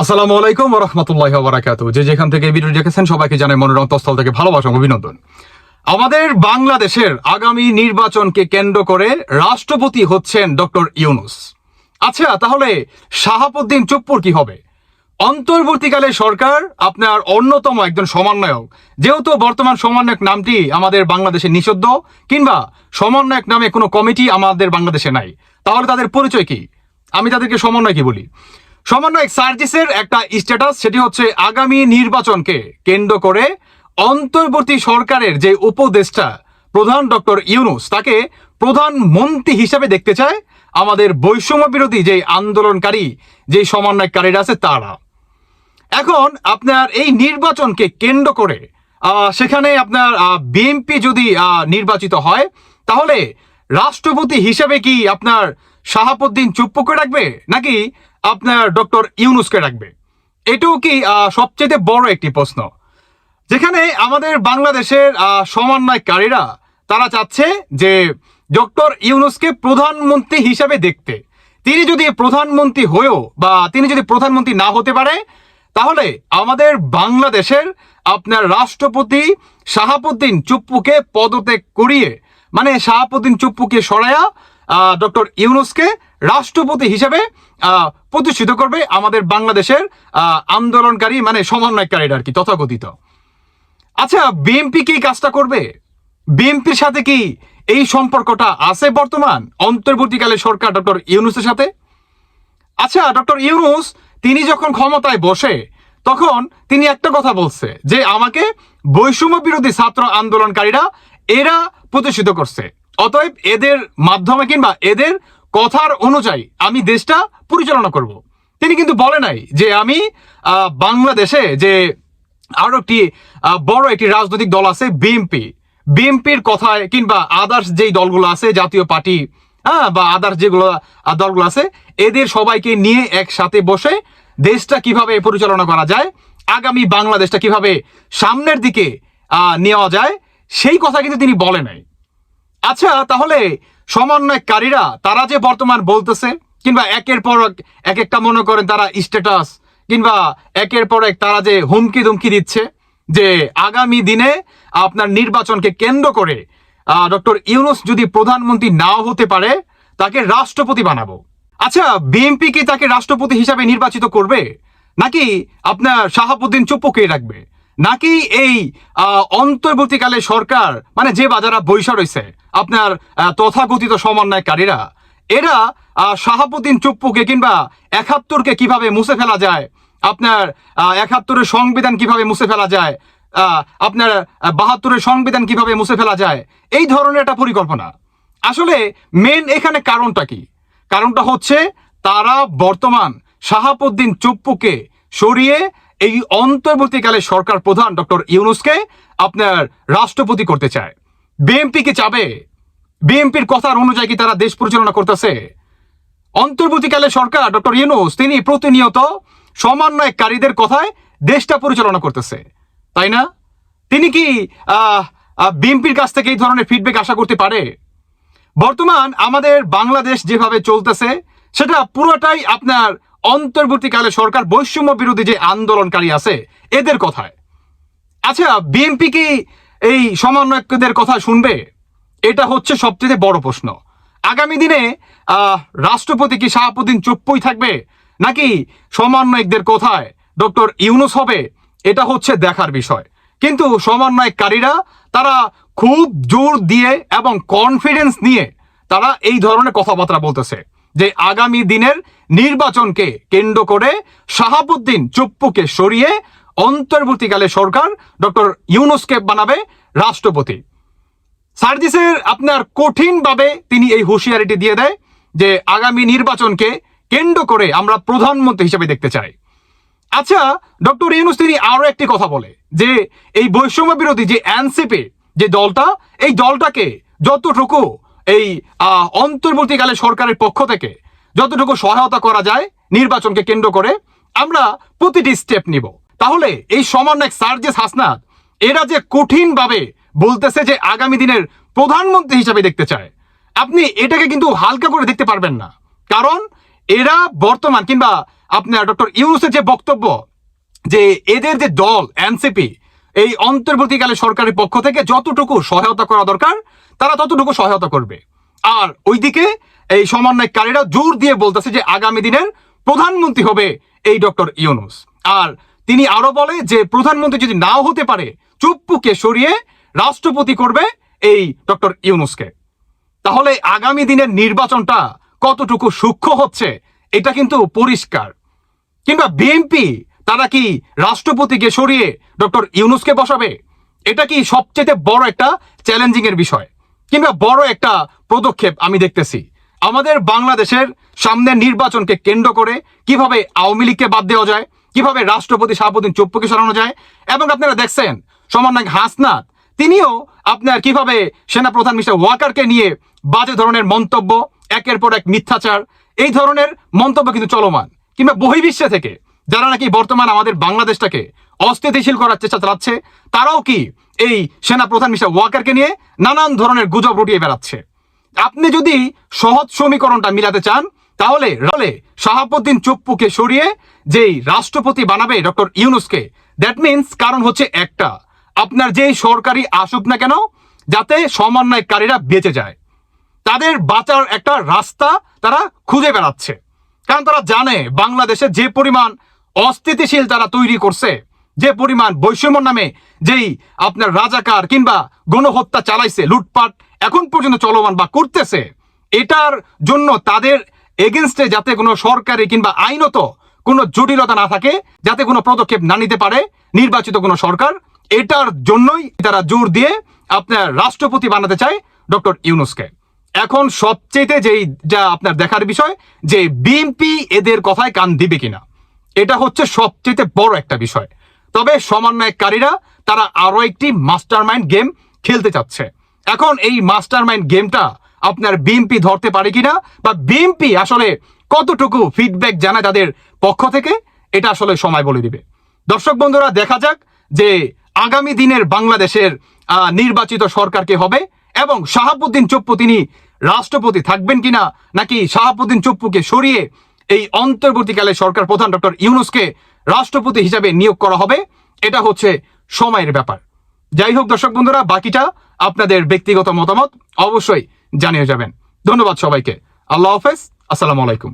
আসসালামু আলাইকুম রহমতুল্লাহ বারাকাত যে যেখান থেকে ভিডিও দেখেছেন, সবাইকে জানাই মনের অন্তঃস্থল থেকে ভালোবাসা, অভিনন্দন। আমাদের বাংলাদেশের আগামী নির্বাচনকে কেন্দ্র করে রাষ্ট্রপতি হচ্ছেন ডক্টর ইউনুস। আচ্ছা তাহলে শাহাবুদ্দিন চুপ্পুর কি হবে? অন্তর্বর্তীকালে সরকার আপনার অন্যতম একজন সমন্বয়ক। যেহেতু বর্তমান সমন্বয়ক নামটি আমাদের বাংলাদেশে নিষিদ্ধ, কিংবা সমন্বয়ক নামে কোনো কমিটি আমাদের বাংলাদেশে নাই, তাহলে তাদের পরিচয় কি? আমি তাদেরকে সমন্বয় কি বলি? সমন্বয়ক সার্জিসের একটা স্ট্যাটাস সেটি হচ্ছে আগামী নির্বাচনকে কেন্দ্র করে অন্তর্বর্তী সরকারের যে উপদেষ্টা প্রধান ডক্টর ইউনুস, তাকে প্রধানমন্ত্রী হিসাবে দেখতে চায় আমাদের বৈষম্য বিরোধী যে আন্দোলনকারী, যে সমন্বয়কারীরা আছে তারা। এখন আপনার এই নির্বাচনকে কেন্দ্র করে সেখানে আপনার বিএনপি যদি নির্বাচিত হয়, তাহলে রাষ্ট্রপতি হিসেবে কি আপনার শাহাবুদ্দিন চুপ্পুকে রাখবে? নাকি আপনার ডক্টর ইউনুসকে রাখবে এটাও কি সবচেয়ে বড় একটি প্রশ্ন। যেখানে আমাদের বাংলাদেশের সমন্বয়কারীরা, তারা চাচ্ছে যে ডক্টর ইউনুসকে প্রধানমন্ত্রী হিসাবে দেখতে। তিনি যদি প্রধানমন্ত্রী হয়েও বা তিনি যদি প্রধানমন্ত্রী না হতে পারে, তাহলে আমাদের বাংলাদেশের আপনার রাষ্ট্রপতি শাহাবুদ্দিন চুপ্পুকে পদত্যাগ করিয়ে মানে শাহাবুদ্দিন চুপ্পুকে সরায়া ডক্টর ইউনুসকে রাষ্ট্রপতি হিসেবে প্রতিষ্ঠিত করবে আমাদের বাংলাদেশের আন্দোলনকারী মানে সমন্বয়কারীরা আর কি, তথাকথিত। আচ্ছা বিএনপি কি কাজটা করবে? বিএনপির সাথে কি এই সম্পর্কটা আছে বর্তমান, অন্তর্বর্তীকালে সরকার ডক্টর ইউনুসের সাথে? আচ্ছা ডক্টর ইউনুস, তিনি যখন ক্ষমতায় বসে, তখন তিনি একটা কথা বলছে, যে আমাকে বৈষম্য বিরোধী ছাত্র আন্দোলনকারীরা, এরা প্রতিষ্ঠিত করছে। অতএব এদের মাধ্যমে কিংবা এদের কথার অনুযায়ী আমি দেশটা পরিচালনা করব। তিনি কিন্তু বলে নাই যে আমি বাংলাদেশে যে আরও একটি বড় একটি রাজনৈতিক দল আছে বিএনপি। বিএনপির কথায় কিংবা আদার্স যেই দলগুলো আছে, জাতীয় পার্টি হ্যাঁ বা আদার্স যেগুলো দলগুলো আছে, এদের সবাইকে নিয়ে একসাথে বসে দেশটা কীভাবে পরিচালনা করা যায়, আগামী বাংলাদেশটা কীভাবে সামনের দিকে নেওয়া যায়, সেই কথা কিন্তু তিনি বলে নাই। আচ্ছা তাহলে সমন্বয়কারীরা, তারা যে বর্তমান বলতেছে, কিংবা একের পর এক এক একটা মনে করেন তারা স্ট্যাটাস কিংবা একের পর এক তারা যে হুমকি ধুমকি দিচ্ছে, যে আগামী দিনে আপনার নির্বাচনকে কেন্দ্র করে ডক্টর ইউনুস যদি প্রধানমন্ত্রী নাও হতে পারে, তাকে রাষ্ট্রপতি বানাবো। আচ্ছা বিএনপি কি তাকে রাষ্ট্রপতি হিসাবে নির্বাচিত করবে? নাকি আপনার শাহাবুদ্দিন চুপ্পুকে রাখবে? নাকি এই অন্তর্বর্তীকালে সরকার মানে যে বাজারা বৈশা রয়েছে, আপনার তথাকথিত সমন্বয়কারীরা, এরা শাহাবুদ্দিন চুপ্পুকে কিংবা একাত্তরকে কীভাবে মুছে ফেলা যায়, আপনার একাত্তরের সংবিধান কীভাবে মুছে ফেলা যায় আপনার বাহাত্তরের সংবিধান কীভাবে মুছে ফেলা যায়, এই ধরনের একটা পরিকল্পনা। আসলে মেন এখানে কারণটা কি? কারণটা হচ্ছে তারা বর্তমান শাহাবুদ্দিন চুপ্পুকে সরিয়ে এই অন্তর্বর্তীকালে সরকার প্রধান ডক্টর ইউনুসকে আপনার রাষ্ট্রপতি করতে চায়। বিএনপি কি চাবে? বিএনপির কথার অনুযায়ী কি তারা দেশ পরিচালনা করতেছে? অন্তর্বর্তীকালে সরকার ডক্টর ইউনুস, তিনি প্রতিনিয়ত সমন্বয়কারীদের কথায় দেশটা পরিচালনা করতেছে। তাই না? তিনি কি বিএনপির কাছ থেকে এই ধরনের ফিডব্যাক আশা করতে পারে? বর্তমান আমাদের বাংলাদেশ যেভাবে চলতেছে, সেটা পুরোটাই আপনার অন্তর্বর্তীকালে সরকার বৈষম্য বিরোধী যে আন্দোলনকারী আছে, এদের কথায়। আচ্ছা বিএনপি কি এই সমন্বয়কদের কথা শুনবে? এটা হচ্ছে সবচেয়ে বড় প্রশ্ন। আগামী দিনে রাষ্ট্রপতি কি শাহাবুদ্দিন চুপ্পই থাকবে? নাকি সমন্বয়কদের কথায় ডক্টর ইউনুস হবে? এটা হচ্ছে দেখার বিষয়। কিন্তু সমন্বয়কারীরা, তারা খুব জোর দিয়ে এবং কনফিডেন্স নিয়ে তারা এই ধরনের কথাবার্তা বলতেছে। যে আগামী দিনের নির্বাচনকে কেন্দ্র করে শাহাবুদ্দিন চুপ্পুকে সরিয়ে অন্তর্বর্তীকালে সরকার ডক্টর ইউনুসকে বানাবে রাষ্ট্রপতি। সার্জিসের আপনার কঠিনভাবে তিনি এই হুঁশিয়ারিটি দিয়ে দেয় যে আগামী নির্বাচনকে কেন্দ্র করে আমরা প্রধানমন্ত্রী হিসেবে দেখতে চাই। আচ্ছা ডক্টর ইউনুস তিনি আরও একটি কথা বলে যে এই বৈষম্য বিরোধী যে এনসিপি যে দলটা, এই দলটাকে যতটুকু এই অন্তর্বর্তীকালে সরকারের পক্ষ থেকে যতটুকু সহায়তা করা যায় নির্বাচনকে কেন্দ্র করে আমরা প্রতিটি স্টেপ নিব। তাহলে এই সমন্বয়ক সার্জেস হাসনাত, এরা যে কঠিনভাবে বলতেছে যে আগামী দিনের প্রধানমন্ত্রী হিসাবে দেখতে চায়, আপনি এটাকে কিন্তু হালকা করে দেখতে পারবেন না। কারণ এরা বর্তমান কিংবা আপনার ডক্টর ইউনুসের যে বক্তব্য যে এদের যে দল, এনসিপি এই অন্তর্বর্তীকালে সরকারের পক্ষ থেকে যতটুকু সহায়তা করা দরকার, তারা ততটুকু সহায়তা করবে। আর ওইদিকে এই সমন্বয়কারীরা জোর দিয়ে বলতেছে যে আগামী দিনের প্রধানমন্ত্রী হবে এই ডক্টর ইউনুস। আর তিনি আরও বলে যে প্রধানমন্ত্রী যদি নাও হতে পারে, চুপ্পুকে সরিয়ে রাষ্ট্রপতি করবে এই ডক্টর ইউনুসকে। তাহলে আগামী দিনের নির্বাচনটা কতটুকু সূক্ষ্ম হচ্ছে, এটা কিন্তু পরিষ্কার। কিংবা বিএনপি তারা কি রাষ্ট্রপতিকে সরিয়ে ডক্টর ইউনুসকে বসাবে? এটা কি সবচেয়ে বড় একটা চ্যালেঞ্জিং এর বিষয় কিংবা বড় একটা পদক্ষেপ আমি দেখতেছি? আমাদের বাংলাদেশের সামনের নির্বাচনকে কেন্দ্র করে কীভাবে আওয়ামী লীগকে বাদ দেওয়া যায়, কীভাবে রাষ্ট্রপতি শাহাবুদ্দিন চুপ্পুকে সরানো যায়? এবং আপনারা দেখছেন সমন্বয়ক হাসনাত, তিনিও আপনার কীভাবে সেনাপ্রধান মিস্টার ওয়াকারকে নিয়ে বাজে ধরনের মন্তব্য, একের পর এক মিথ্যাচার, এই ধরনের মন্তব্য কিন্তু চলমান। কিংবা বহির্বিশ্বে থেকে যারা নাকি বর্তমান আমাদের বাংলাদেশটাকে অস্থিতিশীল করার চেষ্টা চালাচ্ছে, তারাও কি এই সেনাপ্রধান মিস্টার ওয়াকারকে নিয়ে নানান ধরনের গুজব রটিয়ে বেড়াচ্ছে? আপনি যদি সহজ সমীকরণটা মিলাতে চান, তাহলে রলে শাহাবুদ্দিন চুপ্পুকে সরিয়ে যেই রাষ্ট্রপতি বানাবে ডক্টর ইউনুসকে দ্যাট মিন্স কারণ হচ্ছে একটা। আপনার যেই সরকারি আসুক না কেন, যাতে সমন্বয়কারীরা বেঁচে যায়। তাদের বাঁচার একটা রাস্তা তারা খুঁজে বেড়াচ্ছে। কারণ তারা জানে বাংলাদেশে যে পরিমাণ অস্থিতিশীল তারা তৈরি করছে। যে পরিমাণ বৈষম্য নামে যেই আপনার রাজাকার কিংবা গণহত্যা চালাইছে, লুটপাট এখন পর্যন্ত চলমান বা করতেছে, এটার জন্য তাদের এগেনস্টে যাতে কোনো সরকারি কিংবা আইনত কোনো জটিলতা না থাকে, যাতে কোনো পদক্ষেপ না নিতে পারে নির্বাচিত কোনো সরকার, এটার জন্যই তারা জোর দিয়ে আপনার রাষ্ট্রপতি বানাতে চায় ডক্টর ইউনুসকে। এখন সবচেয়ে যেই যা আপনার দেখার বিষয়, যে বিএনপি এদের কথায় কান দিবে কিনা। এটা হচ্ছে সবচেয়ে বড় একটা বিষয়। তবে সমন্বয়কারীরা, তারা আরও একটি মাস্টার মাইন্ড গেম খেলতে চাচ্ছে। এখন এই মাস্টার মাইন্ড গেমটা আপনার বিএমপি ধরতে পারে কিনা বা বিএমপি আসলে কতটুকু ফিডব্যাক জানা তাদের পক্ষ থেকে, এটা আসলে সময় বলে দিবে। দর্শক বন্ধুরা, দেখা যাক যে আগামী দিনের বাংলাদেশের নির্বাচিত সরকারকে হবে এবং শাহাবুদ্দিন চুপ্পু তিনি রাষ্ট্রপতি থাকবেন কিনা, নাকি শাহাবুদ্দিন চুপ্পুকে সরিয়ে এই অন্তর্বর্তীকালে সরকার প্রধান ডক্টর ইউনুসকে রাষ্ট্রপতি হিসাবে নিয়োগ করা হবে। এটা হচ্ছে সময়ের ব্যাপার। যাই হোক দর্শক বন্ধুরা, বাকিটা আপনাদের ব্যক্তিগত মতামত অবশ্যই জানিয়ে যাবেন। ধন্যবাদ সবাইকে। আল্লাহ হাফেজ। আসসালামু আলাইকুম।